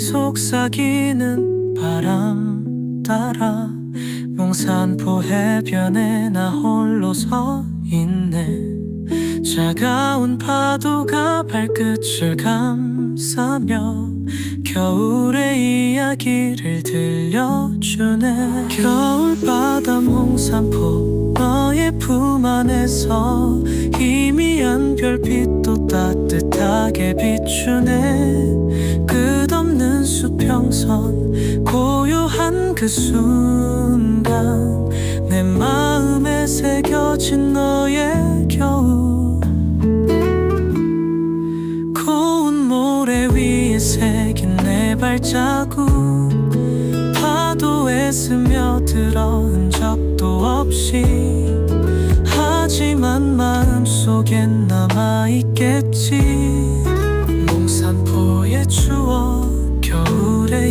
속삭이는 바람 따라 몽산포 해변에 나 홀로 서 있네. 차가운 파도가 발끝을 감싸며 겨울의 이야기를 들려주네. 겨울바다 몽산포 너의 품 안에서 희미한 별빛도 따뜻하게 비추네 선 고요한 그 순간 내 마음에 새겨진 너의 겨울. 고운 모래 위에 새긴 내 발자국. 파도에 스며들어 흔적도 없이. 하지만 마음속엔 남아있겠지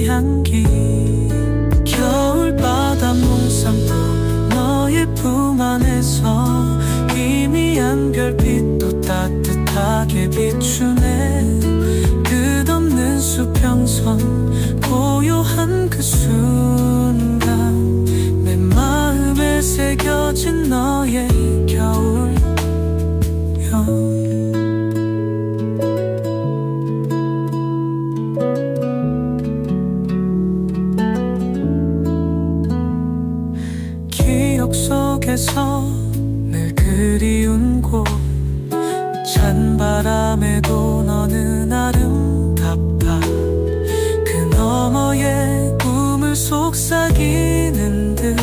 향기 겨울바다 몽산포 너의 품 안에서 희미한 별빛도 따뜻하게 비추네. 끝없는 수평선 고요한 그 순간 내 마음에 새겨진 너의 기억 속에서 늘 그리운 곳. 찬바람에도 너는 아름답다. 그 너머의 꿈을 속삭이는 듯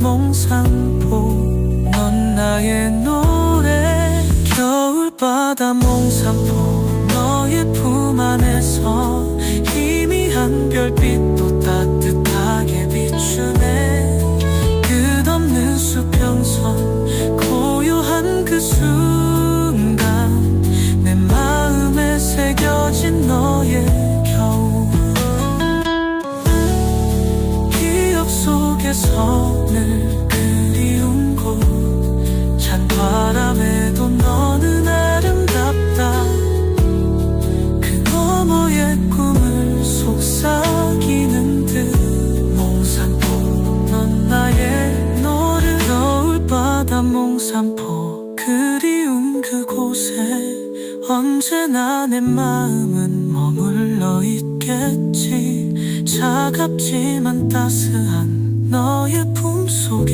몽산포. 넌 나의 노래 겨울바다 몽산포. 너의 품 안에서 희미한 별빛도 따뜻하게 비추네 속에서 늘 그리운 곳. 찬 바람에도 너는 아름답다. 그 너머의 꿈을 속삭이는 듯. 몽산포 넌 나의 노래 겨울 바다 몽산포 그리운 그곳에. 언제나 내 마음은 머물러 있겠지. 차갑지만 따스한 너의 품속에서